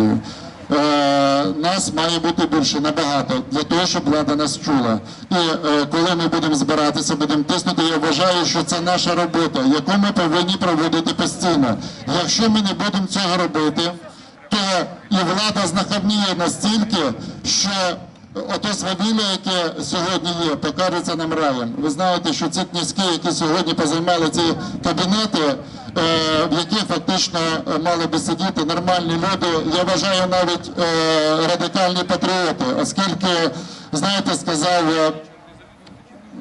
владою. Е, нас має бути більше набагато для того, щоб влада нас чула. І е, коли ми будемо збиратися, будемо тиснути, я вважаю, що це наша робота, яку ми повинні проводити постійно. Якщо ми не будемо цього робити, то і влада знахабніє настільки, що ото свавілля, яке сьогодні є, покажеться нам раєм. Ви знаєте, що ці князьки, які сьогодні позаймали ці кабінети, в якій фактично е, мали би сидіти нормальні люди, я вважаю навіть е, радикальні патріоти, оскільки, знаєте, сказав.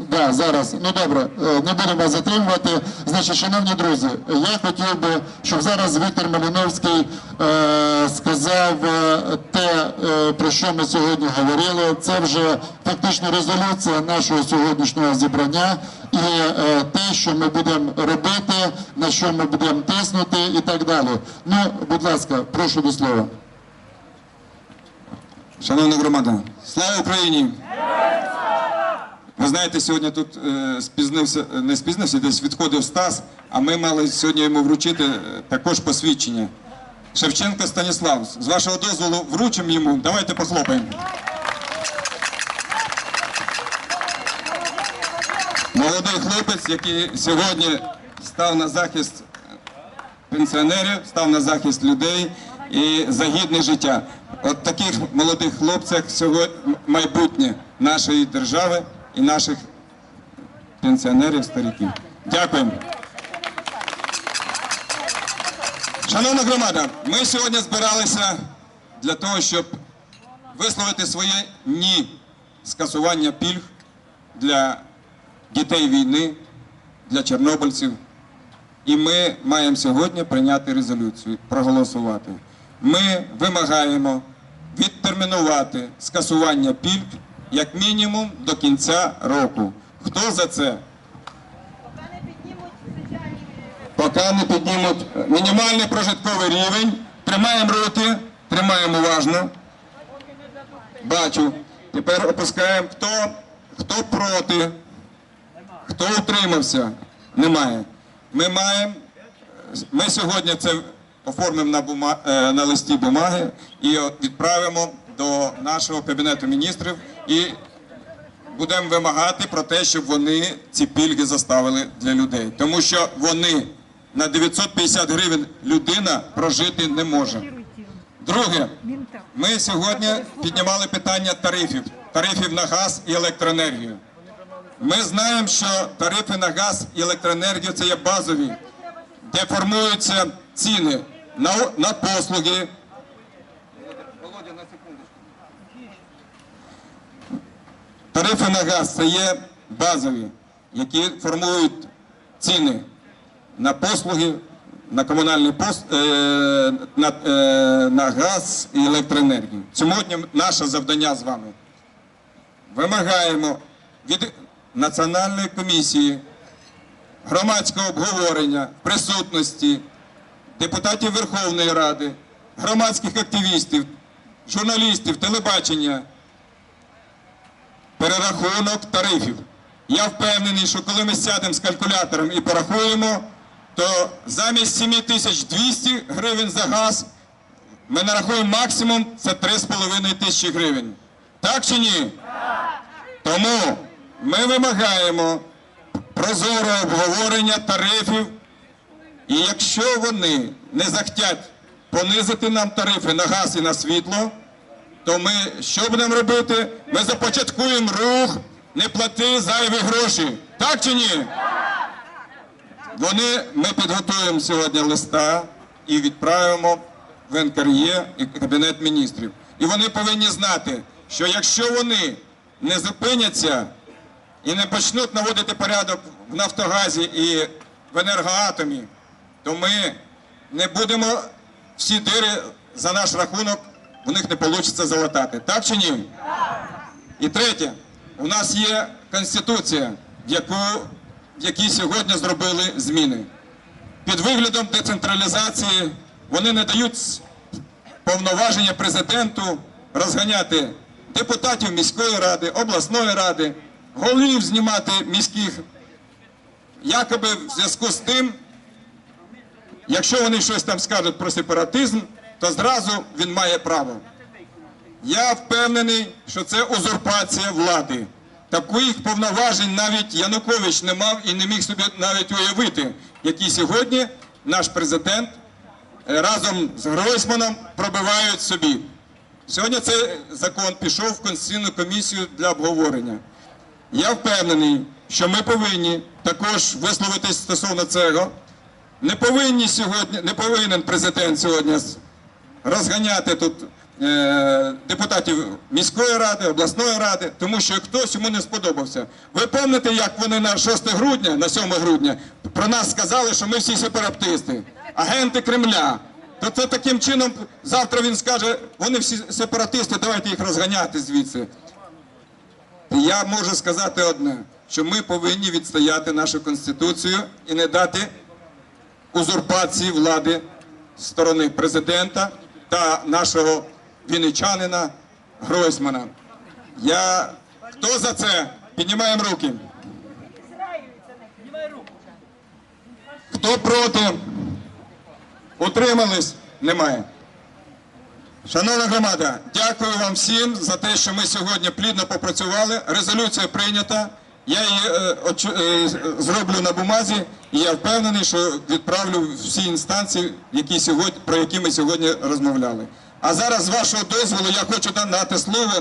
Да, зараз. Ну добре, е, не будемо вас затримувати. Значить, шановні друзі, я хотів би, щоб зараз Віктор Малиновський е, сказав е, те, е, про що ми сьогодні говорили. Це вже фактично резолюція нашого сьогоднішнього зібрання і е, те, що ми будемо робити, на що ми будемо тиснути і так далі. Ну, будь ласка, прошу до слова. Шановна громада, слава Україні! Знаєте, сьогодні тут е, спізнився, е, не спізнився, десь відходив Стас, а ми мали сьогодні йому вручити е, також посвідчення. Шевченко Станіслав, з вашого дозволу вручимо йому. Давайте похлопаємо. Молодий хлопець, який сьогодні став на захист пенсіонерів, став на захист людей і за гідне життя. От таких молодих хлопцях сьогодні майбутнє нашої держави і наших пенсіонерів, стариків. Дякуємо. Шановна громада, ми сьогодні збиралися для того, щоб висловити своє ні скасування пільг для дітей війни, для чорнобильців. І ми маємо сьогодні прийняти резолюцію, проголосувати. Ми вимагаємо відтермінувати скасування пільг як мінімум до кінця року. Хто за це? Поки не піднімуть мінімальний прожитковий рівень. Тримаємо руки, тримаємо уважно. Бачу. Тепер опускаємо, хто, хто проти, хто утримався. Немає. Ми маємо, ми сьогодні це оформимо на, бума, е, на листі бумаги і відправимо до нашого кабінету міністрів і будемо вимагати про те, щоб вони ці пільги заставили для людей. Тому що вони на 950 гривень людина прожити не може. Друге, ми сьогодні піднімали питання тарифів, тарифів на газ і електроенергію. Ми знаємо, що тарифи на газ і електроенергію це є базові, де формуються ціни на, на послуги. Тарифи на газ це є базові, які формують ціни на послуги, на комунальні пос... е, на, е, на газ і електроенергію. Сьогодні наше завдання з вами. Вимагаємо від Національної комісії громадського обговорення присутності депутатів Верховної Ради, громадських активістів, журналістів, телебачення, перерахунок тарифів. Я впевнений, що коли ми сядемо з калькулятором і порахуємо, то замість 7200 гривень за газ ми нарахуємо максимум це 3,5 тисячі гривень. Так чи ні? Тому ми вимагаємо прозорого обговорення тарифів, і якщо вони не захотять понизити нам тарифи на газ і на світло, то ми що будемо робити? Ми започаткуємо рух, не плати зайві гроші. Так чи ні? Вони, ми підготуємо сьогодні листа і відправимо в НКРЄ і Кабінет міністрів. І вони повинні знати, що якщо вони не зупиняться і не почнуть наводити порядок в Нафтогазі і в енергоатомі, то ми не будемо всі дири за наш рахунок, у них не вийде залатати. Так чи ні? І третє, у нас є Конституція, в якій сьогодні зробили зміни. Під виглядом децентралізації вони не дають повноваження президенту розганяти депутатів міської ради, обласної ради, голів знімати міських, якоби в зв'язку з тим, якщо вони щось там скажуть про сепаратизм, то зразу він має право. Я впевнений, що це узурпація влади. Таких повноважень навіть Янукович не мав і не міг собі навіть уявити, які сьогодні наш президент е, разом з Гройсманом пробивають собі. Сьогодні цей закон пішов в Конституційну комісію для обговорення. Я впевнений, що ми повинні також висловитись стосовно цього. Не повинні сьогодні, не повинен президент сьогодні розганяти тут е, депутатів міської ради, обласної ради, тому що хтось йому не сподобався. Ви пам'ятаєте, як вони на 6 грудня, на 7 грудня про нас сказали, що ми всі сепаратисти, агенти Кремля. То це таким чином завтра він скаже, вони всі сепаратисти, давайте їх розганяти звідси. Я можу сказати одне, що ми повинні відстояти нашу конституцію і не дати узурпації влади сторони президента та нашого вінничанина Гройсмана. Я хто за це? Піднімаємо руки. Хто проти? Утримались? Немає. Шановна громада, дякую вам всім за те, що ми сьогодні плідно попрацювали. Резолюція прийнята. Я її е, е, зроблю на бумазі, і я впевнений, що відправлю всі інстанції, які сьогодні, про які ми сьогодні розмовляли. А зараз, з вашого дозволу, я хочу дати слово